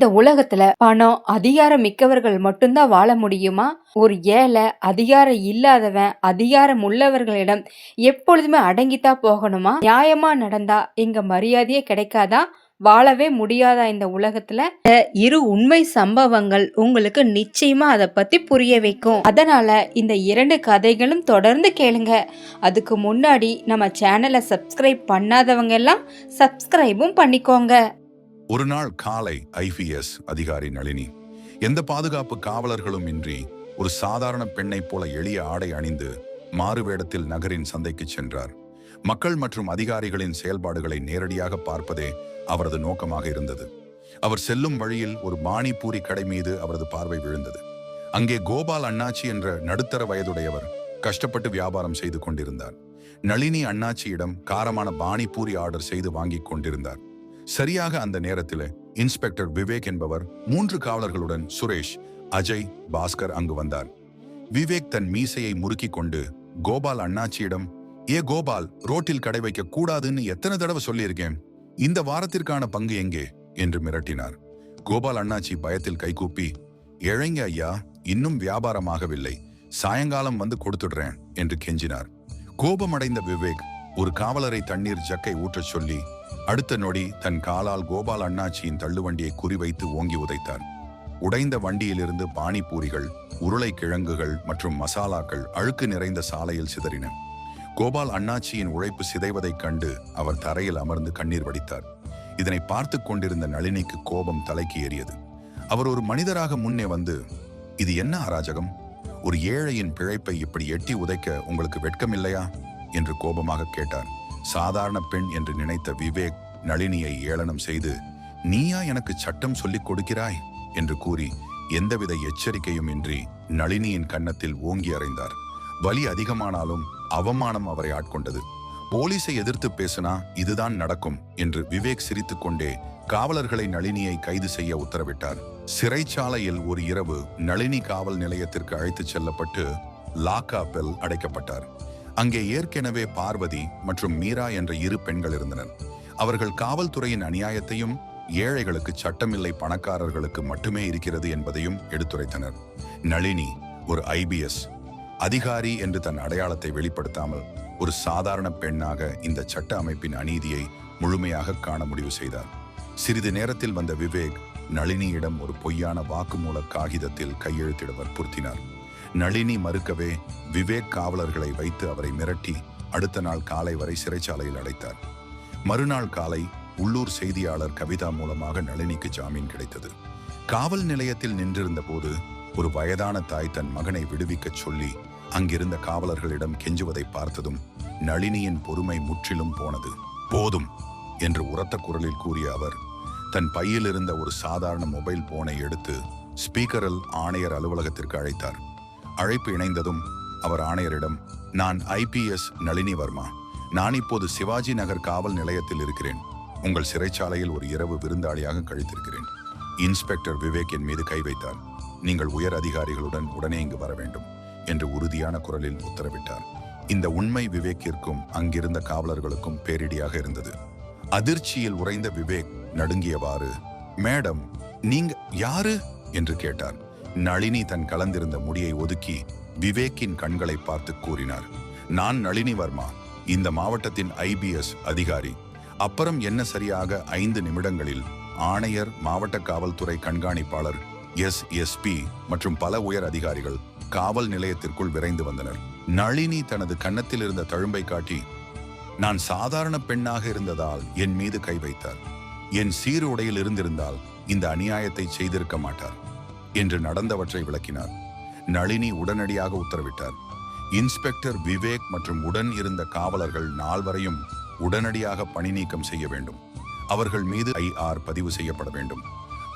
இந்த உலகத்துல பணம் அதிகாரம் மிக்கவர்கள் மட்டும்தான் வாழ முடியுமா? ஒரு ஏழை அதிகாரம் இல்லாதவன் அதிகாரம் உள்ளவர்களிடம் எப்பொழுதுமே அடங்கித்தான் போகணுமா? நியாயமா நடந்தா இங்க மரியாதையே கிடைக்காதா? வாழவே முடியாதா இந்த உலகத்துல? இரு உண்மை சம்பவங்கள் உங்களுக்கு நிச்சயமா அதை பத்தி புரிய வைக்கும். அதனால இந்த இரண்டு கதைகளும் தொடர்ந்து கேளுங்க. அதுக்கு முன்னாடி நம்ம சேனலை சப்ஸ்கிரைப் பண்ணாதவங்க எல்லாம் சப்ஸ்கிரைபும் பண்ணிக்கோங்க. ஒரு நாள் காலை ஐபிஎஸ் அதிகாரி நளினி. எந்த பாதுகாப்பு காவலர்களும் இன்றி ஒரு சாதாரண பெண்ணைப் போல எளிய ஆடை அணிந்து மாறுவேடத்தில் நகரின் சந்தைக்கு சென்றார். மக்கள் மற்றும் அதிகாரிகளின் செயல்பாடுகளை நேரடியாக பார்ப்பதே அவரது நோக்கமாக இருந்தது. அவர் செல்லும் வழியில் ஒரு பாணிபூரி கடை மீது அவரது பார்வை விழுந்தது. அங்கே கோபால் அண்ணாச்சி என்ற நடுத்தர வயதுடையவர் கஷ்டப்பட்டு வியாபாரம் செய்து கொண்டிருந்தார். நளினி அண்ணாச்சியிடம் காரமான பாணிபூரி ஆர்டர் செய்து வாங்கிக் கொண்டிருந்தார். சரியாக அந்த நேரத்தில் இன்ஸ்பெக்டர் விவேக் என்பவர் மூன்று காவலர்களுடன் சுரேஷ் அஜய் பாஸ்கர் அங்கு வந்தார். விவேக் தன் மீசையை முறுக்கிக் கொண்டு கோபால் அண்ணாச்சியிடம் ஏ கோபால் ரோட்டில் கடை வைக்க கூடாதுன்னு எத்தனை தடவை சொல்லியிருக்கேன்? இந்த வாரத்திற்கான பங்கு எங்கே? என்று மிரட்டினார். கோபால் அண்ணாச்சி பயத்தில் கைகூப்பி இழைங்க ஐயா இன்னும் வியாபாரமாகவில்லை சாயங்காலம் வந்து கொடுத்துடுறேன் என்று கெஞ்சினார். கோபமடைந்த விவேக் ஒரு காவலரை தண்ணீர் ஜக்கை ஊற்றச் சொல்லி அடுத்த நொடி தன் காலால் கோபால் அண்ணாச்சியின் தள்ளுவண்டியை குறிவைத்து ஓங்கி உதைத்தார். உடைந்த வண்டியிலிருந்து பானிபூரிகள் உருளைக்கிழங்குகள் மற்றும் மசாலாக்கள் அழுக்கு நிறைந்த சாலையில் சிதறின. கோபால் அண்ணாச்சியின் உழைப்பு சிதைவதைக் கண்டு அவர் தரையில் அமர்ந்து கண்ணீர் வடித்தார். இதனை பார்த்து கொண்டிருந்த நளினிக்கு கோபம் தலைக்கு ஏறியது. அவர் ஒரு மனிதராக முன்னே வந்து இது என்ன அராஜகம்? ஒரு ஏழையின் பிழைப்பை இப்படி எட்டி உதைக்க உங்களுக்கு வெட்கம் இல்லையா என்று கோபமாக கேட்டார். சாதாரண பெண் என்று நினைத்த விவேக் நளினியை ஏளனம் செய்து நீயா எனக்கு சட்டம் சொல்லிக் கொடுக்கிறாய்? என்று கூறி எந்தவித எச்சரிக்கையும் இன்றி நளினியின் கன்னத்தில் ஓங்கி அறைந்தார். வலி அதிகமானாலும் அவமானம் அவரை ஆட்கொண்டது. போலீஸை எதிர்த்து பேசினா இதுதான் நடக்கும் என்று விவேக் சிரித்துக்கொண்டே காவலர்களை நளினியை கைது செய்ய உத்தரவிட்டார். சிறைச்சாலையில் ஒரு இரவு நளினி காவல் நிலையத்திற்கு அழைத்துச் செல்லப்பட்டு லாக்காப்பில் அடைக்கப்பட்டார். அங்கே ஏற்கனவே பார்வதி மற்றும் மீரா என்ற இரு பெண்கள் இருந்தனர். அவர்கள் காவல்துறையின் அநியாயத்தையும் ஏழைகளுக்கு சட்டமில்லை பணக்காரர்களுக்கு மட்டுமே இருக்கிறது என்பதையும் எடுத்துரைத்தனர். நளினி ஒரு ஐபிஎஸ் அதிகாரி என்று தன் அடையாளத்தை வெளிப்படுத்தாமல் ஒரு சாதாரண பெண்ணாக இந்த சட்ட அமைப்பின் அநீதியை முழுமையாக காண முடிவு செய்தார். சிறிது நேரத்தில் வந்த விவேக் நளினியிடம் ஒரு பொய்யான வாக்குமூல காகிதத்தில் கையெழுத்திட வற்புறுத்தினார் நளினி மறுக்கவே விவேக் காவலர்களை வைத்து அவரை மிரட்டி அடுத்த நாள் காலை வரை சிறைச்சாலையில் அடைத்தார். மறுநாள் காலை உள்ளூர் செய்தியாளர் கவிதா மூலமாக நளினிக்கு ஜாமீன் கிடைத்தது. காவல் நிலையத்தில் நின்றிருந்த போது ஒரு வயதான தாய் தன் மகனை விடுவிக்கச் சொல்லி அங்கிருந்த காவலர்களிடம் கெஞ்சுவதை பார்த்ததும் நளினியின் பொறுமை முற்றிலும் போனது. போதும் என்று உரத்த குரலில் கூறிய அவர் தன் பையில் இருந்த ஒரு சாதாரண மொபைல் போனை எடுத்து ஸ்பீக்கரில் ஆணையர் அலுவலகத்திற்கு அழைத்தார். அழைப்பு இணைந்ததும் அவர் ஆணையரிடம் நான் ஐபிஎஸ் நளினி வர்மா. நான் இப்போது சிவாஜி நகர் காவல் நிலையத்தில் இருக்கிறேன். உங்கள் சிறைச்சாலையில் ஒரு இரவு விருந்தாளியாக கழித்திருக்கிறேன். இன்ஸ்பெக்டர் விவேக் என் மீது கை வைத்தார். நீங்கள் உயர் அதிகாரிகளுடன் உடனே இங்கு வர வேண்டும் என்று உறுதியான குரலில் உத்தரவிட்டார். இந்த உண்மை விவேக்கிற்கும் அங்கிருந்த காவலர்களுக்கும் பேரிடியாக இருந்தது. அதிர்ச்சியில் உறைந்த விவேக் நடுங்கியவாறு மேடம் நீங்க யாரு? என்று கேட்டார். நளினி தன் கலந்திருந்த முடியை ஒதுக்கி விவேக்கின் கண்களை பார்த்து கூறினார். நான் நளினி வர்மா இந்த மாவட்டத்தின் ஐபிஎஸ் அதிகாரி. அப்புறம் என்ன சரியாக ஐந்து நிமிடங்களில் ஆணையர் மாவட்ட காவல்துறை கண்காணிப்பாளர் எஸ் எஸ்பி மற்றும் பல உயர் அதிகாரிகள் காவல் நிலையத்திற்குள் விரைந்து வந்தனர். நளினி தனது கன்னத்தில் இருந்த தழும்பை காட்டி நான் சாதாரண பெண்ணாக இருந்ததால் என் மீது கை வைத்தார். என் சீருடையில் இருந்திருந்தால் இந்த அநியாயத்தை செய்திருக்க மாட்டார். என்று நடந்தவற்றை விளக்கினார். நளினி உடனடியாக உத்தரவிட்டார். இன்ஸ்பெக்டர் விவேக் மற்றும் உடன் இருந்த காவலர்கள் நால்வரையும் உடனடியாக பணி நீக்கம் செய்ய வேண்டும். அவர்கள் மீது ஐஆர் பதிவு செய்யப்பட வேண்டும்.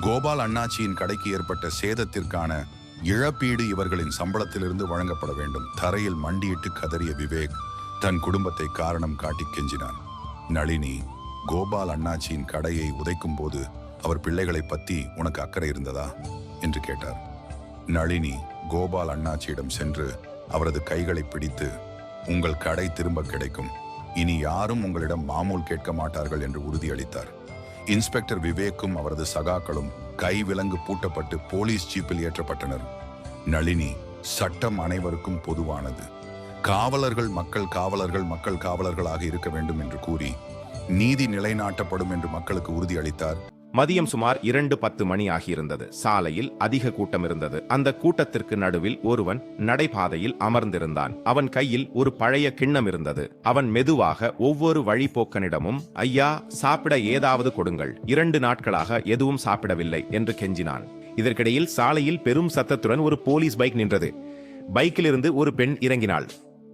கோபால் அண்ணாச்சியின் கடைக்கு ஏற்பட்ட சேதத்திற்கான இழப்பீடு இவர்களின் சம்பளத்திலிருந்து வழங்கப்பட வேண்டும். தரையில் மண்டியிட்டு கதறிய விவேக் தன் குடும்பத்தை காரணம் காட்டி கெஞ்சினான். நளினி கோபால் அண்ணாச்சியின் கடையை உதைக்கும் போது அவர் பிள்ளைகளை பத்தி உனக்கு அக்கறை இருந்ததா? என்று கேட்டார். நளினி கோபால் அண்ணாச்சியிடம் சென்று அவரது கைகளை பிடித்து உங்கள் கடை திரும்ப கிடைக்கும். இனி யாரும் உங்களிடம் மாமூல் கேட்க மாட்டார்கள் என்று உறுதியளித்தார். இன்ஸ்பெக்டர் விவேக்கும் அவரது சகாக்களும் கை விலங்கு பூட்டப்பட்டு போலீஸ் ஜீப்பில் ஏற்றப்பட்டனர். நளினி சட்டம் அனைவருக்கும் பொதுவானது. காவலர்கள் மக்கள் காவலர்கள் மக்கள் காவலர்களாக இருக்க வேண்டும் என்று கூறி நீதி நிலைநாட்டப்படும் என்று மக்களுக்கு உறுதியளித்தார் மதியம் சுமார் இரண்டு பத்து மணி ஆகியிருந்தது. சாலையில் அதிக கூட்டம் இருந்தது. அந்த கூட்டத்திற்கு நடுவில் ஒருவன் நடைபாதையில் அமர்ந்திருந்தான். அவன் கையில் ஒரு பழைய கிண்ணம் இருந்தது. அவன் மெதுவாக ஒவ்வொரு வழிபோக்கனிடமும் ஐயா சாப்பிட ஏதாவது கொடுங்கள். இரண்டு நாட்களாக எதுவும் சாப்பிடவில்லை என்று கெஞ்சினான். இதற்கிடையில் சாலையில் பெரும் சத்தத்துடன் ஒரு போலீஸ் பைக் நின்றது. பைக்கிலிருந்து ஒரு பெண் இறங்கினாள்.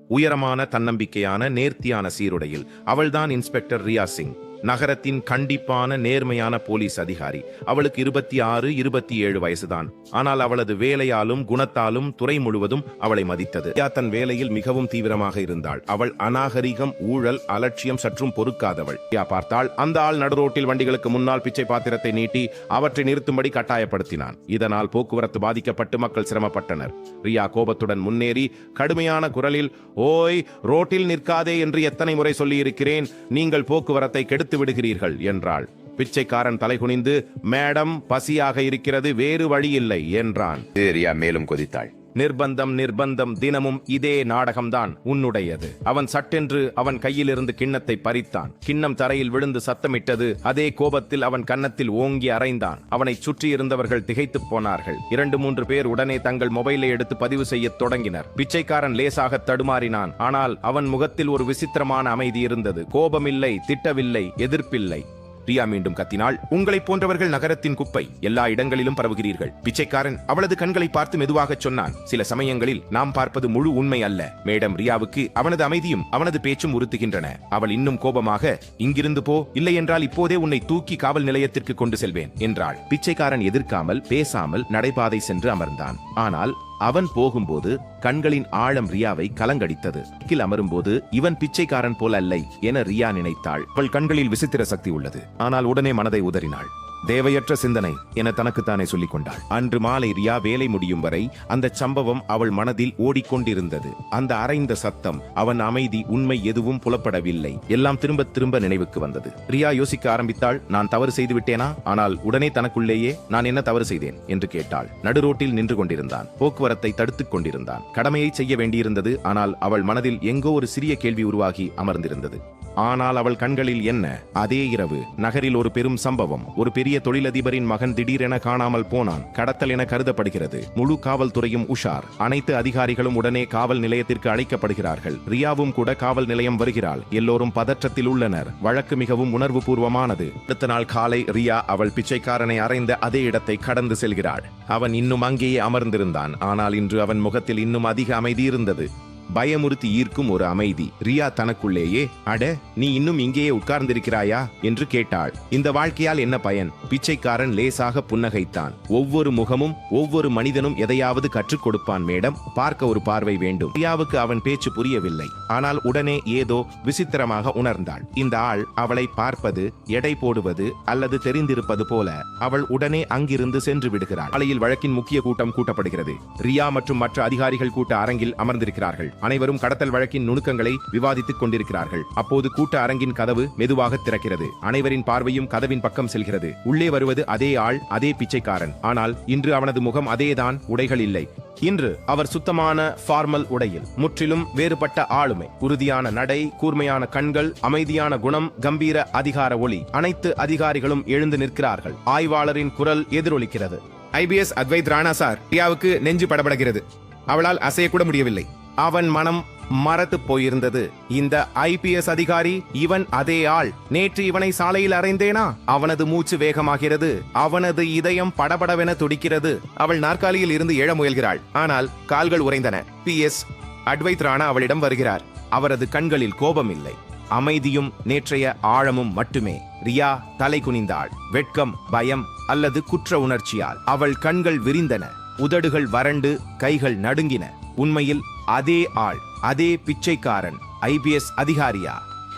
உயரமான தன்னம்பிக்கையான நேர்த்தியான சீருடையில். அவள்தான் இன்ஸ்பெக்டர் ரியா சிங். நகரத்தின் கண்டிப்பான நேர்மையான போலீஸ் அதிகாரி. அவளுக்கு இருபத்தி ஆறு இருபத்தி ஏழு வயசுதான். ஆனால் அவளது வேலையாலும் குணத்தாலும் துறை முழுவதும் அவளை மதித்தது. தன் வேலையில் மிகவும் தீவிரமாக இருந்தாள். அவள் அநாகரிகம் ஊழல் அலட்சியம் சற்றும் பொறுக்காதவள். பார்த்தால் அந்த ஆள் நடுரோட்டில் வண்டிகளுக்கு முன்னால் பிச்சை பாத்திரத்தை நீட்டி அவற்றை நிறுத்தும்படி கட்டாயப்படுத்தினான். இதனால் போக்குவரத்து பாதிக்கப்பட்டு மக்கள் சிரமப்பட்டனர். ரியா கோபத்துடன் முன்னேறி கடுமையான குரலில் ஓய் ரோட்டில் நிற்காதே என்று எத்தனை முறை சொல்லியிருக்கிறேன். நீங்கள் போக்குவரத்தை கெடுத்து விடுகிறீர்கள் என்றாள். பிச்சைக்காரன் தலைகுனிந்து மேடம் பசியாக இருக்கிறது வேறு வழி இல்லை என்றான். ரியா மேலும் கொதித்தாள். நிர்பந்தம் நிர்பந்தம் தினமும் இதே நாடகம்தான் உன்னுடையது. அவன் சட்டென்று அவன் கையிலிருந்து கிண்ணத்தை பறித்தான். கிண்ணம் தரையில் விழுந்து சத்தமிட்டது அதே கோபத்தில் அவன் கன்னத்தில் ஓங்கி அறைந்தான் அவனை சுற்றியிருந்தவர்கள் திகைத்துப் போனார்கள். இரண்டு மூன்று பேர் உடனே தங்கள் மொபைலை எடுத்து பதிவு செய்யத் தொடங்கினர். பிச்சைக்காரன் லேசாக தடுமாறினான். ஆனால் அவன் முகத்தில் ஒரு விசித்திரமான அமைதி இருந்தது. கோபமில்லை திட்டவில்லை எதிர்ப்பில்லை. ரியா மீண்டும் கத்தினாள் உங்களைப் போன்றவர்கள் நகரத்தின் குப்பை எல்லா இடங்களிலும் பரவுகிறீர்கள். பிச்சைக்காரன் அவளது கண்களை பார்த்து மெதுவாகச் சொன்னான் சில சமயங்களில் நாம் பார்ப்பது முழு உண்மை அல்ல. மேடம் ரியாவுக்கு அவனது அமைதியும் அவனது பேச்சும் உறுத்துகின்றன. அவள் இன்னும் கோபமாக இங்கிருந்து போ இல்லை என்றால் இப்போதே உன்னை தூக்கி காவல் நிலையத்திற்கு கொண்டு செல்வேன் என்றாள். பிச்சைக்காரன் எதிர்க்காமல் பேசாமல் நடைபாதை சென்று அமர்ந்தான். ஆனால் அவன் போகும்போது கண்களின் ஆழம் ரியாவை கலங்கடித்தது. கில் அமரும்போது இவன் பிச்சைக்காரன் போல அல்லை என ரியா நினைத்தாள். அவள் கண்களில் விசித்திர சக்தி உள்ளது. ஆனால் உடனே மனதை உதறினாள். தேவையற்ற சிந்தனை என தனக்குத்தானே சொல்லிக் கொண்டாள் அன்று மாலை ரியா வேலை முடியும் வரை அந்த சம்பவம் அவள் மனதில் ஓடிக்கொண்டிருந்தது. அந்த அரைந்த சத்தம் அவன் அமைதி உண்மை எதுவும் புலப்படவில்லை. எல்லாம் திரும்ப திரும்ப நினைவுக்கு வந்தது. ரியா யோசிக்க ஆரம்பித்தாள் நான் தவறு செய்து விட்டேனா? ஆனால் உடனே தனக்குள்ளேயே நான் என்ன தவறு செய்தேன்? என்று கேட்டாள். நடுரோட்டில் நின்று கொண்டிருந்தான். போக்குவரத்தை தடுத்துக் கொண்டிருந்தான். கடமையை செய்ய வேண்டியிருந்தது ஆனால் அவள் மனதில் எங்கோ ஒரு சிறிய கேள்வி உருவாகி அமர்ந்திருந்தது. ஆனால் அவள் கண்களில் என்ன? அதே இரவு நகரில் ஒரு பெரும் சம்பவம். ஒரு பெரிய தொழிலதிபரின் மகன் திடீரென காணாமல் போனான். கடத்தல் என கருதப்படுகிறது. முழு காவல்துறையும் உஷார். அனைத்து அதிகாரிகளும் உடனே காவல் நிலையத்திற்கு அழைக்கப்படுகிறார்கள். ரியாவும் கூட காவல் நிலையம் வருகிறாள். எல்லோரும் பதற்றத்தில் உள்ளனர். வழக்கு மிகவும் உணர்வு பூர்வமானது அடுத்த நாள் காலை ரியா அவள் பிச்சைக்காரனை அறைந்த அதே இடத்தை கடந்து செல்கிறாள். அவன் இன்னும் அங்கேயே அமர்ந்திருந்தான். ஆனால் இன்று அவன் முகத்தில் இன்னும் அதிக அமைதி இருந்தது. பயமுறுத்தி ஈர்க்கும் ஒரு அமைதி. ரியா தனக்குள்ளேயே அட நீ இன்னும் இங்கேயே உட்கார்ந்திருக்கிறாயா? என்று கேட்டாள். இந்த வாழ்க்கையால் என்ன பயன்? பிச்சைக்காரன் லேசாக புன்னகைத்தான். ஒவ்வொரு முகமும் ஒவ்வொரு மனிதனும் எதையாவது கற்றுக் கொடுப்பான் மேடம் பார்க்க ஒரு பார்வை வேண்டும். ரியாவுக்கு அவன் பேச்சு புரியவில்லை. ஆனால் உடனே ஏதோ விசித்திரமாக உணர்ந்தாள். இந்த ஆள் அவளை பார்ப்பது எடை போடுவது அல்லது தெரிந்திருப்பது போல அவள் உடனே அங்கிருந்து சென்று விடுகிறாள். அலையில் வழக்கின் முக்கிய கூட்டம் கூட்டப்படுகிறது. ரியா மற்றும் மற்ற அதிகாரிகள் கூட்ட அரங்கில் அமர்ந்திருக்கிறார்கள். அனைவரும் கடத்தல் வழக்கின் நுணுக்கங்களை விவாதித்துக் கொண்டிருக்கிறார்கள். அப்போது கூட்ட அரங்கின் கதவு மெதுவாக திறக்கிறது. அனைவரின் பார்வையும் கதவின் பக்கம் செல்கிறது. உள்ளே வருவது அதே ஆள் அதே பிச்சைக்காரன். ஆனால் இன்று அவனது முகம் அதேதான் உடைகள் இல்லை. இன்று அவர் சுத்தமான ஃபார்மல் உடையில் முற்றிலும் வேறுபட்ட ஆளுமை. உறுதியான நடை கூர்மையான கண்கள் அமைதியான குணம் கம்பீர அதிகார ஒளி. அனைத்து அதிகாரிகளும் எழுந்து நிற்கிறார்கள். ஆய்வாளரின் குரல் எதிரொலிக்கிறது. ஐபிஎஸ் அத்வைத் ராணா சார் பிரியாவுக்கு நெஞ்சு படபடகிறது. அவளால் அசையக்கூட முடியவில்லை. அவன் மனம் மறத்து போயிருந்தது. இந்த ஐபிஎஸ் அதிகாரி இவன் அதே ஆள். நேற்று இவனை சாலையில் அறைந்தேனா? அவனது மூச்சு வேகமாகிறது. அவனது இதயம் படபடவென துடிக்கிறது. அவள் நாற்காலியில் இருந்து எழ முயல்கிறாள். ஆனால் கால்கள் உறைந்தன. பி எஸ் அட்வைத் ராணா அவளிடம் வருகிறார். அவரது கண்களில் கோபம் இல்லை அமைதியும் நேற்றைய ஆழமும் மட்டுமே. ரியா தலை குனிந்தாள். வெட்கம் பயம் அல்லது குற்ற உணர்ச்சியால். அவள் கண்கள் விரிந்தன. உதடுகள் வறண்டு கைகள் நடுங்கின. உண்மையில் அதே ஆள் அதே பிச்சைக்காரன் ஐபிஎஸ் அதிகாரியா?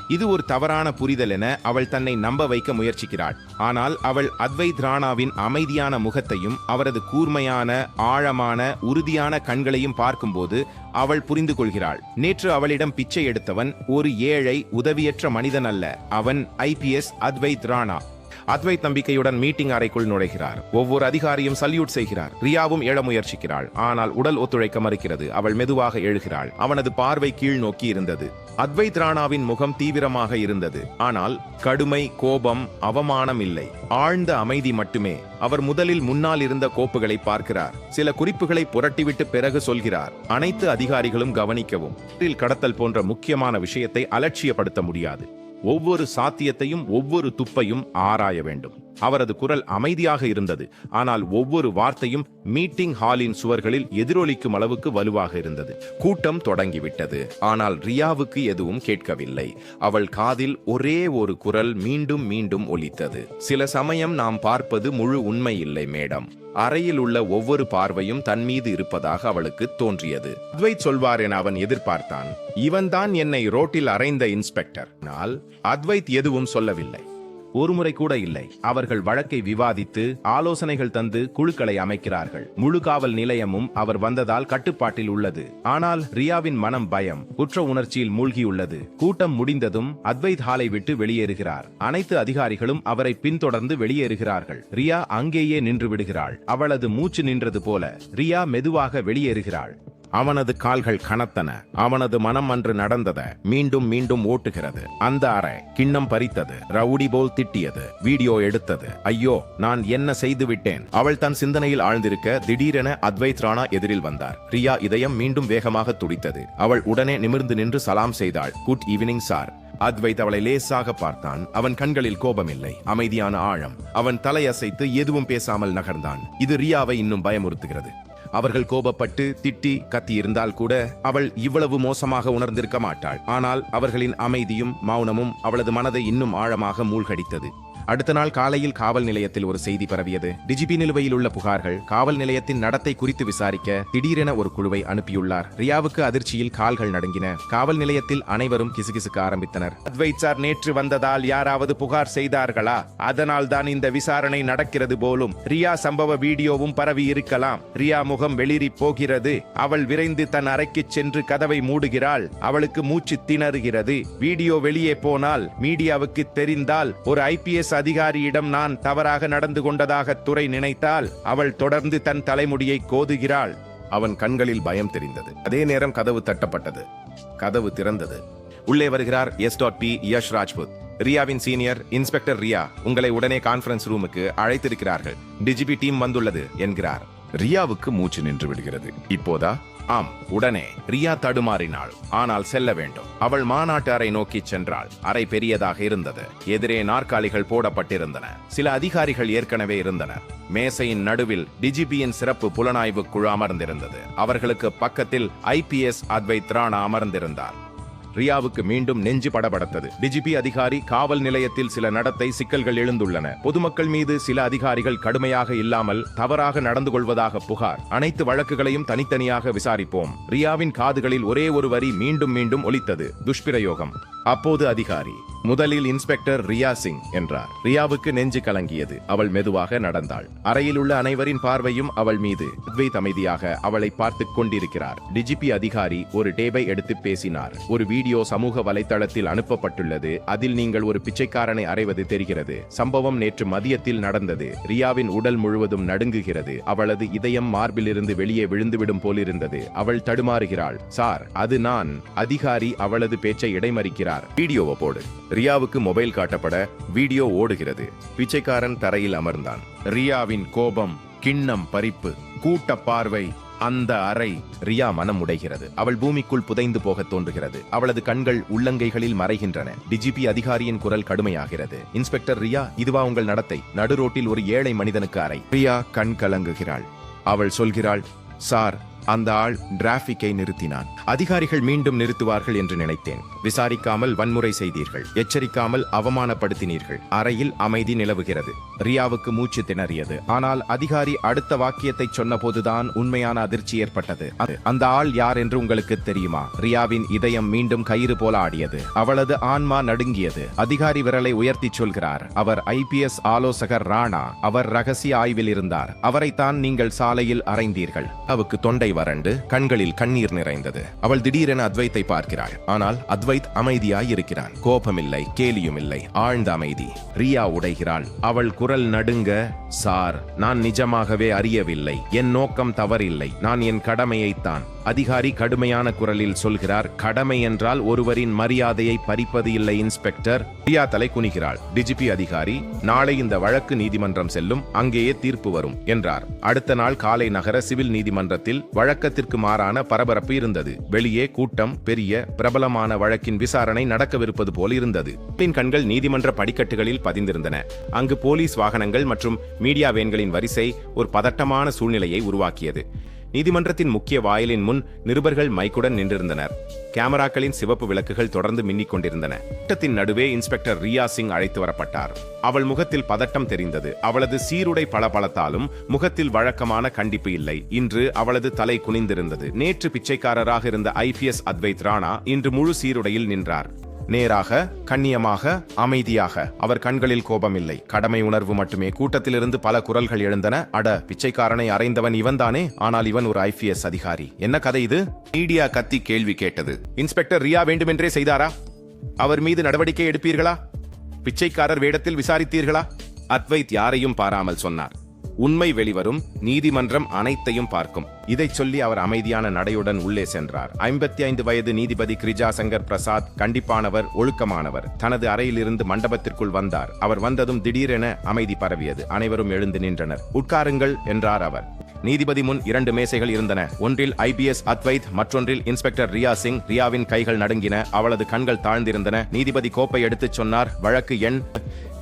இது ஒரு தவறான புரிதல் என அவள் தன்னை நம்ப வைக்க முயற்சிக்கிறாள். ஆனால் அவள் அத்வைத் ராணாவின் அமைதியான முகத்தையும் அவரது கூர்மையான ஆழமான உறுதியான கண்களையும் பார்க்கும்போது அவள் புரிந்து கொள்கிறாள். நேற்று அவளிடம் பிச்சை எடுத்தவன் ஒரு ஏழை உதவியற்ற மனிதன் அல்ல. அவன் ஐபிஎஸ் அத்வைத் ராணா. அத்வைத் நம்பிக்கையுடன் மீட்டிங் அறைக்குள் நுழைகிறார். ஒவ்வொரு அதிகாரியும் சல்யூட் செய்கிறார். ரியாவும் எழ முயற்சிக்கிறாள். ஆனால் உடல் ஒத்துழைக்க மறுக்கிறது. அவள் மெதுவாக எழுகிறாள். அவனது பார்வை கீழ் நோக்கி இருந்தது. அத்வைத் ராணாவின் முகம் தீவிரமாக இருந்தது. ஆனால் கடுமை கோபம் அவமானம் இல்லை. ஆழ்ந்த அமைதி மட்டுமே. அவர் முதலில் முன்னால் இருந்த கோப்புகளை பார்க்கிறார். சில குறிப்புகளை புரட்டிவிட்டு பிறகு சொல்கிறார். அனைத்து அதிகாரிகளும் கவனிக்கவும். கடத்தல் போன்ற முக்கியமான விஷயத்தை அலட்சியப்படுத்த முடியாது. ஒவ்வொரு சாத்தியத்தையும் ஒவ்வொரு துப்பையும் ஆராய வேண்டும். அவரது குரல் அமைதியாக இருந்தது. ஆனால் ஒவ்வொரு வார்த்தையும் மீட்டிங் ஹாலின் சுவர்களில் எதிரொலிக்கும் அளவுக்கு வலுவாக இருந்தது. கூட்டம் தொடங்கிவிட்டது. ஆனால் ரியாவுக்கு எதுவும் கேட்கவில்லை. அவள் காதில் ஒரே ஒரு குரல் மீண்டும் மீண்டும் ஒலித்தது. சில சமயம் நாம் பார்ப்பது முழு உண்மை இல்லை மேடம். அறையில் உள்ள ஒவ்வொரு பார்வையும் தன் மீது இருப்பதாக அவளுக்கு தோன்றியது. அத்வைத் சொல்வார் என அவன் எதிர்பார்த்தான். இவன்தான் என்னை ரோட்டில் அறைந்த இன்ஸ்பெக்டர். ஆனால் அத்வைத் எதுவும் சொல்லவில்லை. ஒருமுறை கூட இல்லை. அவர்கள் வழக்கை விவாதித்து ஆலோசனைகள் தந்து குழுக்களை அமைக்கிறார்கள். முழு காவல் நிலையமும் அவர் வந்ததால் கட்டுப்பாட்டில் உள்ளது. ஆனால் ரியாவின் மனம் பயம் குற்ற உணர்ச்சியில் மூழ்கியுள்ளது. கூட்டம் முடிந்ததும் அத்வைத் ஹாலை விட்டு வெளியேறுகிறார். அனைத்து அதிகாரிகளும் அவரை பின்தொடர்ந்து வெளியேறுகிறார்கள். ரியா அங்கேயே நின்று விடுகிறாள். அவளது மூச்சு நின்றது போல ரியா மெதுவாக வெளியேறுகிறாள். அவனது கால்கள் கனத்தன. அவனது மனம் அன்று நடந்தத மீண்டும் மீண்டும் ஓட்டுகிறது. அந்த அறை கிண்ணம் பறித்தது. ரவுடி போல் திட்டியது. வீடியோ எடுத்தது. ஐயோ நான் என்ன செய்து விட்டேன்? அவள் தன் சிந்தனையில் ஆழ்ந்திருக்க திடீரென அத்வைத் ராணா எதிரில் வந்தார். ரியா இதயம் மீண்டும் வேகமாக துடித்தது. அவள் உடனே நிமிர்ந்து நின்று சலாம் செய்தாள். Good evening sir. அத்வைத் அவளை லேசாக பார்த்தான். அவன் கண்களில் கோபமில்லை. அமைதியான ஆழம். அவன் தலையசைத்து எதுவும் பேசாமல் நகர்ந்தான். இது ரியாவை இன்னும் பயமுறுத்துகிறது. அவர்கள் கோபப்பட்டு திட்டி கத்தியிருந்தால் கூட அவள் இவ்வளவு மோசமாக உணர்ந்திருக்க மாட்டாள். ஆனால் அவர்களின் அமைதியும் மௌனமும் அவளது மனதை இன்னும் ஆழமாக மூழ்கடித்தது. அடுத்த நாள் காலையில் காவல் நிலையத்தில் ஒரு செய்தி பரவியது. டிஜிபி நிலுவையில் உள்ள புகார்கள் காவல் நிலையத்தின் நடத்தை குறித்து விசாரிக்க திடீரென ஒரு குழுவை அனுப்பியுள்ளார். ரியாவுக்கு அதிர்ச்சியில் கால்கள் நடுங்கின. காவல் நிலையத்தில் அனைவரும் கிசுகிசுக்க ஆரம்பித்தனர். அத்வைத் சார் நேற்று வந்ததால் யாராவது புகார் செய்தார்களா? அதனால் தான் இந்த விசாரணை நடக்கிறது போலும் ரியா சம்பவ வீடியோவும் பரவி இருக்கலாம். ரியா முகம் வெளிரி போகிறது. அவள் விரைந்து தன் அறைக்கு சென்று கதவை மூடுகிறாள். அவளுக்கு மூச்சு திணறுகிறது. வீடியோ வெளியே போனால் மீடியாவுக்கு தெரிந்தால் ஒரு ஐபிஎஸ் அதிகாரியிடம் நான் தவறாக நடந்து கொண்டதாக துறை நினைத்தால் அவள் தொடர்ந்து தன் தலைமுடியை கோதுகிறாள். அவன் கண்களில் பயம் தெரிந்தது. அதே நேரம் கதவு தட்டப்பட்டது. கதவு திறந்தது. உள்ளே வருகிறார் S dot P Yash Rajput. ரியாவின் senior inspector Riya உங்களை உடனே கான்ஃபரன்ஸ் ரூமுக்கு அழைத்திருக்கிறார்கள். டிஜிபி டீம் வந்துள்ளது என்கிறார். ரியாவுக்கு மூச்சு நின்று விடுகிறது. இப்போதா? ஆம் உடனே ரியா தடுமாறினாள். ஆனால் செல்ல வேண்டும். அவள் மாநாட்டு அறை நோக்கி சென்றாள். அறை பெரியதாக இருந்தது. எதிரே நாற்காலிகள் போடப்பட்டிருந்தன. சில அதிகாரிகள் ஏற்கனவே இருந்தனர். மேசையின் நடுவில் டிஜிபியின் சிறப்பு புலனாய்வு குழு அமர்ந்திருந்தது. அவர்களுக்கு பக்கத்தில் ஐபிஎஸ் அத்வைத் ராணா அமர்ந்திருந்தார். ரியாவுக்கு மீண்டும் நெஞ்சு படபடத்தது. டிஜிபி அதிகாரி காவல் நிலையத்தில் சில நடத்தை சிக்கல்கள் எழுந்துள்ளன. பொதுமக்கள் மீது சில அதிகாரிகள் கடுமையாக இல்லாமல் தவறாக நடந்து கொள்வதாக புகார். அனைத்து வழக்குகளையும் தனித்தனியாக விசாரிப்போம். ரியாவின் காதுகளில் ஒரே ஒரு வரி மீண்டும் மீண்டும் ஒலித்தது. துஷ்பிரயோகம். அப்போது அதிகாரி முதலில் இன்ஸ்பெக்டர் ரியா சிங் என்றார். ரியாவுக்கு நெஞ்சு கலங்கியது. அவள் மெதுவாக நடந்தாள். அறையில் உள்ள அனைவரின் பார்வையும் அவள் மீது அத்வைத் அமைதியாக அவளை பார்த்துக் கொண்டிருக்கிறார். டிஜிபி அதிகாரி ஒரு டேபை எடுத்து பேசினார். ஒரு வீடியோ சமூக வலைதளத்தில் அனுப்பப்பட்டுள்ளது. அதில் நீங்கள் ஒரு பிச்சைக்காரனை அறைவது தெரிகிறது. சம்பவம் நேற்று மதியத்தில் நடந்தது. ரியாவின் உடல் முழுவதும் நடுங்குகிறது. அவளது இதயம் மார்பிலிருந்து வெளியே விழுந்துவிடும் போலிருந்தது. அவள் தடுமாறுகிறாள். சார் அது நான். அதிகாரி அவளது பேச்சை இடைமறிக்கிறார். வீடியோவை போடு. ரியாவுக்கு மொபைல் காட்டப்பட வீடியோ ஓடுகிறது. பிச்சைக்காரன் தரையில் அமர்ந்தான். ரியாவின் கோபம் கிண்ணம் பறிப்பு கூட்ட பார்வை அந்த அறை. ரியா மனம் உடைகிறது. அவள் பூமிக்குள் புதைந்து போக தோன்றுகிறது. அவளது கண்கள் உள்ளங்கைகளில் மறைகின்றன. டிஜிபி அதிகாரியின் குரல் கடுமையாகிறது. இன்ஸ்பெக்டர் ரியா இதுவா உங்கள் நடத்தை? நடு ரோட்டில் ஒரு ஏழை மனிதனுக்கு அறை. ரியா கண் கலங்குகிறாள். அவள் சொல்கிறாள் சார் அந்த ஆள் டிராபிக்கை நிறுத்தினான். அதிகாரிகள் மீண்டும் நிறுத்துவார்கள் என்று நினைத்தேன். விசாரிக்காமல் வன்முறை செய்தீர்கள். எச்சரிக்காமல் அவமானப்படுத்தினீர்கள். அறையில் அமைதி நிலவுகிறது. ரியாவுக்கு மூச்சு திணறியது. ஆனால் அதிகாரி அடுத்த வாக்கியத்தை சொன்னபோதுதான் உண்மையான அதிர்ச்சி ஏற்பட்டது. அது அந்த ஆள் யார் என்று உங்களுக்கு தெரியுமா? ரியாவின் இதயம் மீண்டும் கயிறு போல ஆடியது. அவளது ஆன்மா நடுங்கியது. அதிகாரி விரலை உயர்த்தி சொல்கிறார். அவர் ஐபிஎஸ் ஆலோசகர் ராணா. அவர் ரகசிய ஆய்வில் இருந்தார். அவரைத்தான் நீங்கள் சாலையில் அறைந்தீர்கள். அவருக்கு தொண்டை வறண்டு கண்களில் கண்ணீர் நிறைந்தது. அவள் திடீரென அத்வைத்தை பார்க்கிறாள். ஆனால் அத்வை அத்வைத் அமைதியாயிருக்கிறான். கோபமில்லை கேலியும் இல்லை ஆழ்ந்த அமைதி. ரியா உடைகிறாள். அவள் குரல் நடுங்க சார் நான் நிஜமாகவே அறியவில்லை. என் நோக்கம் தவறில்லை. நான் என் கடமையைத்தான் அதிகாரி கடுமையான குரலில் சொல்கிறார் கடமை என்றால் ஒருவரின் மரியாதையை பறிப்பது இல்லை இன்ஸ்பெக்டர். ரியா தலை குனிகிறாள். டிஜிபி அதிகாரி நாளை இந்த வழக்கு நீதிமன்றம் செல்லும். அங்கேயே தீர்ப்பு வரும் என்றார். அடுத்த நாள் காலை நகர சிவில் நீதிமன்றத்தில் வழக்கத்திற்கு மாறான பரபரப்பு இருந்தது. வெளியே கூட்டம் பெரிய பிரபலமான வழக்கு வழக்கின் விசாரணை நடக்கவிருப்பது போல் இருந்தது. கண்கள் நீதிமன்ற படிக்கட்டுகளில் பதிந்திருந்தன. அங்கு போலீஸ் வாகனங்கள் மற்றும் மீடியா வேன்களின் வரிசை ஒரு பதட்டமான சூழ்நிலையை உருவாக்கியது. நீதிமன்றத்தின் முக்கிய வாயிலின் முன் நிருபர்கள் மைக்குடன் நின்றிருந்தனர். கேமராக்களின் சிவப்பு விளக்குகள் தொடர்ந்து மின்னிக் கொண்டிருந்தன கூட்டத்தின் நடுவே இன்ஸ்பெக்டர் ரியா சிங் அழைத்து வரப்பட்டார். அவள் முகத்தில் பதட்டம் தெரிந்தது. அவளது சீருடை பளபளத்தாலும் முகத்தில் வழக்கமான கண்டிப்பு இல்லை. இன்று அவளது தலை குனிந்திருந்தது. நேற்று பிச்சைக்காரராக இருந்த ஐபிஎஸ் அத்வைத் ராணா இன்று முழு சீருடையில் நின்றார். நேராக கண்ணியமாக அமைதியாக. அவர் கண்களில் கோபமில்லை. கடமை உணர்வு மட்டுமே. கூட்டத்திலிருந்து பல குரல்கள் எழுந்தன. அட பிச்சைக்காரனை அறைந்தவன் இவன்தானே? ஆனால் இவன் ஒரு ஐபிஎஸ் அதிகாரி. என்ன கதை இது? மீடியா கத்தி கேள்வி கேட்டது. இன்ஸ்பெக்டர் ரியா வேண்டுமென்றே செய்தாரா? அவர் மீது நடவடிக்கை எடுப்பீர்களா? பிச்சைக்காரர் வேடத்தில் விசாரித்தீர்களா? அத்வைத் யாரையும் பாராமல் சொன்னார். உண்மை வெளிவரும் நீதிமன்றம் அனைத்தையும் பார்க்கும். இதை சொல்லி அவர் அமைதியான நடையுடன் உள்ளே சென்றார். ஐம்பத்தி ஐந்து வயது நீதிபதி கிரிஜா சங்கர் பிரசாத் கண்டிப்பானவர் ஒழுக்கமானவர். தனது அறையிலிருந்து மண்டபத்திற்குள் வந்தார். அவர் வந்ததும் திடீரென அமைதி பரவியது. அனைவரும் எழுந்து நின்றனர். உட்காருங்கள் என்றார் அவர். நீதிபதி முன் இரண்டு மேசைகள் இருந்தன. ஒன்றில் ஐபிஎஸ் அத்வைத் மற்றொன்றில் இன்ஸ்பெக்டர் ரியா சிங். ரியாவின் கைகள் நடுங்கின. அவளது கண்கள் தாழ்ந்திருந்தன. நீதிபதி கோப்பை எடுத்துச் சொன்னார். வழக்கு எண்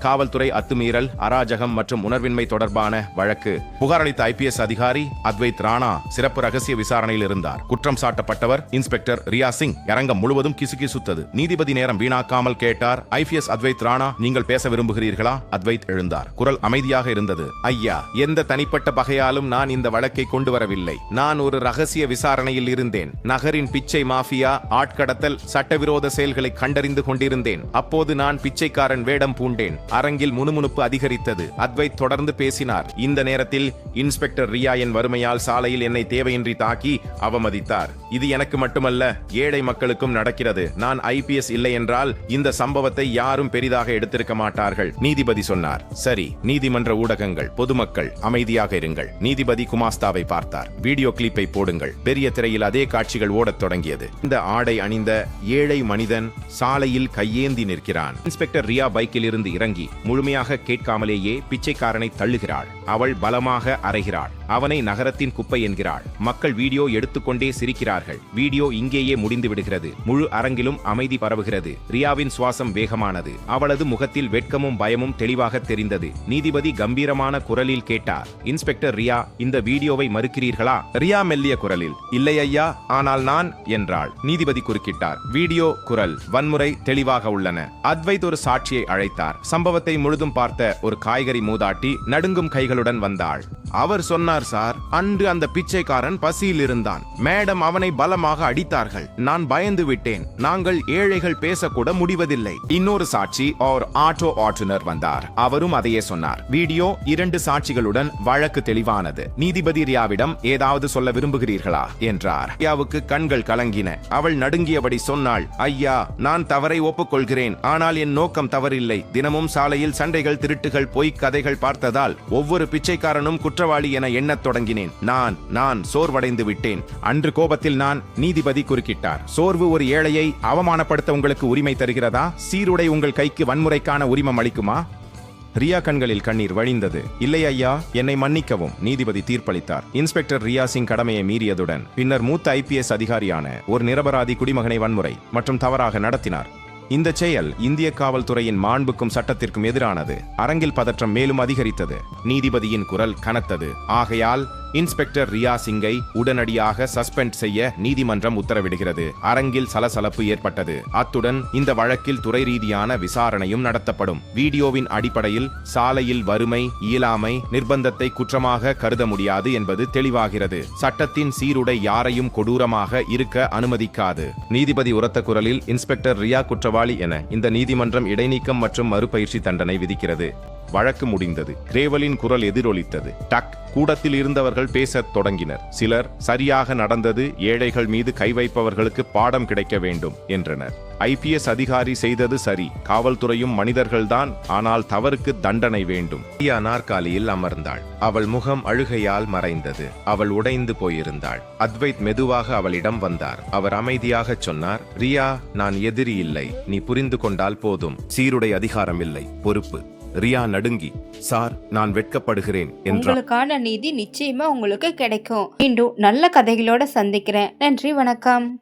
காவல்துறை அத்துமீறல் அராஜகம் மற்றும் உணர்வின்மை தொடர்பான வழக்கு. புகாரளித்த ஐபிஎஸ் அதிகாரி அத்வைத் ராணா சிறப்பு ரகசிய விசாரணையில் இருந்தார். குற்றம் சாட்டப்பட்டவர் இன்ஸ்பெக்டர் ரியா சிங் அரங்கம் முழுவதும் கிசுகிசுத்தது. நீதிபதி நேரம் வீணாக்காமல் கேட்டார் ஐபிஎஸ் அத்வைத் ராணா நீங்கள் பேச விரும்புகிறீர்களா? அத்வைத் எழுந்தார். குரல் அமைதியாக இருந்தது. ஐயா எந்த தனிப்பட்ட பகையாலும் நான் இந்த வழக்கை கொண்டு வரவில்லை. நான் ஒரு ரகசிய விசாரணையில் இருந்தேன். நகரின் பிச்சை மாஃபியா ஆட்கடத்தல் சட்டவிரோத செயல்களை கண்டறிந்து கொண்டிருந்தேன். அப்போது நான் பிச்சைக்காரன் வேடம் பூண்டேன். அரங்கில் முணுமுணுப்பு அதிகரித்தது. அத்வைத் தொடர்ந்து பேசினார். இந்த நேரத்தில் இன்ஸ்பெக்டர் ரியா என் வறுமையால் சாலையில் என்னை தேவையின்றி தாக்கி அவமதித்தார். இது எனக்கு மட்டுமல்ல ஏழை மக்களுக்கும் நடக்கிறது. நான் ஐபிஎஸ் இல்லை என்றால் இந்த சம்பவத்தை யாரும் பெரிதாக எடுத்திருக்க மாட்டார்கள். நீதிபதி சொன்னார். சரி நீதிமன்ற ஊடகங்கள் பொதுமக்கள் அமைதியாக இருங்கள். நீதிபதி குமாஸ்தாவை பார்த்தார். வீடியோ கிளிப்பை போடுங்கள். பெரிய திரையில் அதே காட்சிகள் ஓடத் தொடங்கியது. இந்த ஆடை அணிந்த ஏழை மனிதன் சாலையில் கையேந்தி நிற்கிறான். இன்ஸ்பெக்டர் ரியா பைக்கில் இருந்து இறங்கி முழுமையாக கேட்காமலேயே பிச்சைக்காரனை தள்ளுகிறாள். அவள் பலமாக அறைகிறாள். அவனை நகரத்தின் குப்பை என்கிறாள். மக்கள் வீடியோ எடுத்துக்கொண்டே சிரிக்கிறார்கள். வீடியோ இங்கேயே முடிந்து விடுகிறது முழு அரங்கிலும் அமைதி பரவுகிறது. ரியாவின் சுவாசம் வேகமானது. அவளது முகத்தில் வெட்கமும் பயமும் தெளிவாக தெரிந்தது. நீதிபதி கம்பீரமான குரலில் கேட்டார். இன்ஸ்பெக்டர் ரியா இந்த வீடியோவை மறுக்கிறீர்களா? ரியா மெல்லிய குரலில் இல்லை ஐயா ஆனால் நான் என்றாள். நீதிபதி குறுக்கிட்டார். வீடியோ குரல் வன்முறை தெளிவாக உள்ளன. அத்வைத் ஒரு சாட்சியை அழைத்தார். சம்பவத்தை முழுதும் பார்த்த ஒரு காய்கறி மூதாட்டி நடுங்கும் கைகளுடன் வந்தாள். அவர் சொன்னார் சார் அன்று அந்த பிச்சைக்காரன் பசியில் இருந்தான். மேடம் அவனை பலமாக அடித்தார்கள். நான் பயந்து விட்டேன். நாங்கள் ஏழைகள் பேசக்கூட முடிவதில்லை. இன்னொரு சாட்சி ஓர் ஆட்டோ ஆட்டுனர் வந்தார். அவரும் அதையே சொன்னார். வீடியோ இரண்டு சாட்சிகளுடன் வழக்கு தெளிவானது. நீதிபதி ரியாவிடம் ஏதாவது சொல்ல விரும்புகிறீர்களா? என்றார். ரியாவுக்கு கண்கள் கலங்கின. அவள் நடுங்கியபடி சொன்னாள் ஐயா நான் தவறை ஒப்புக்கொள்கிறேன். ஆனால் என் நோக்கம் தவறில்லை. தினமும் சாலையில் சண்டைகள் திருட்டுகள் பொய்க் கதைகள் பார்த்ததால் ஒவ்வொரு பிச்சைக்காரனும் குற்றவாளி என எண்ண எண்ணத் தொடங்கினேன். நான் நான் சோர்வடைந்து விட்டேன். அன்று கோபத்தில் நான் நீதிபதி குறுக்கிட்டார். சோர்வு ஒரு ஏழையை அவமானப்படுத்த உங்களுக்கு உரிமை தருகிறதா? சீருடை உங்கள் கைக்கு வன்முறைக்கான உரிமம் அளிக்குமா? ரியா கண்களில் கண்ணீர் வழிந்தது. இல்லை ஐயா என்னை மன்னிக்கவும். நீதிபதி தீர்ப்பளித்தார். இன்ஸ்பெக்டர் ரியா சிங் கடமையை மீறியதுடன் பின்னர் மூத்த ஐபிஎஸ் அதிகாரியான ஒரு நிரபராதி குடிமகனை வன்முறை மற்றும் தவறாக நடத்தினார். இந்த செயல் இந்திய காவல்துறையின் மாண்புக்கும் சட்டத்திற்கும் எதிரானது. அரங்கில் பதற்றம் மேலும் அதிகரித்தது. நீதிபதியின் குரல் கனத்தது. ஆகையால் இன்ஸ்பெக்டர் ரியா சிங்கை உடனடியாக சஸ்பெண்ட் செய்ய நீதிமன்றம் உத்தரவிடுகிறது. அரங்கில் சலசலப்பு ஏற்பட்டது. அத்துடன் இந்த வழக்கில் துறை ரீதியான விசாரணையும் நடத்தப்படும். வீடியோவின் அடிப்படையில் சாலையில் வறுமை இயலாமை நிர்பந்தத்தை குற்றமாக கருத முடியாது என்பது தெளிவாகிறது. சட்டத்தின் சீருடை யாரையும் கொடூரமாக இருக்க அனுமதிக்காது. நீதிபதி உரத்த குரலில் இன்ஸ்பெக்டர் ரியா குற்றவாளி என இந்த நீதிமன்றம் இடைநீக்கம் மற்றும் மறுபயிற்சி தண்டனை விதிக்கிறது. வழக்கு முடிந்தது. கிரேவலின் குரல் எதிரொலித்தது. டக் கூடத்தில் இருந்தவர்கள் பேசத் தொடங்கினர். சிலர் சரியாக நடந்தது ஏழைகள் மீது கை வைப்பவர்களுக்கு பாடம் கிடைக்க வேண்டும் என்றனர். ஐபிஎஸ் அதிகாரி செய்தது சரி. காவல்துறையும் மனிதர்கள்தான் ஆனால் தவறுக்கு தண்டனை வேண்டும். ரியா நாற்காலியில் அமர்ந்தாள். அவள் முகம் அழுகையால் மறைந்தது. அவள் உடைந்து போயிருந்தாள். அத்வைத் மெதுவாக அவளிடம் வந்தார். அவர் அமைதியாகச் சொன்னார் ரியா நான் எதிரி இல்லை. நீ புரிந்து கொண்டால் போதும். சீருடை அதிகாரம் இல்லை. பொறுப்பு. ரியா நடுங்கி சார் நான் வெட்கப்படுகிறேன் என்றார் உங்களுக்கான நீதி நிச்சயமா உங்களுக்கு கிடைக்கும். மீண்டும் நல்ல கதைகளோட சந்திக்கிறேன். நன்றி வணக்கம்.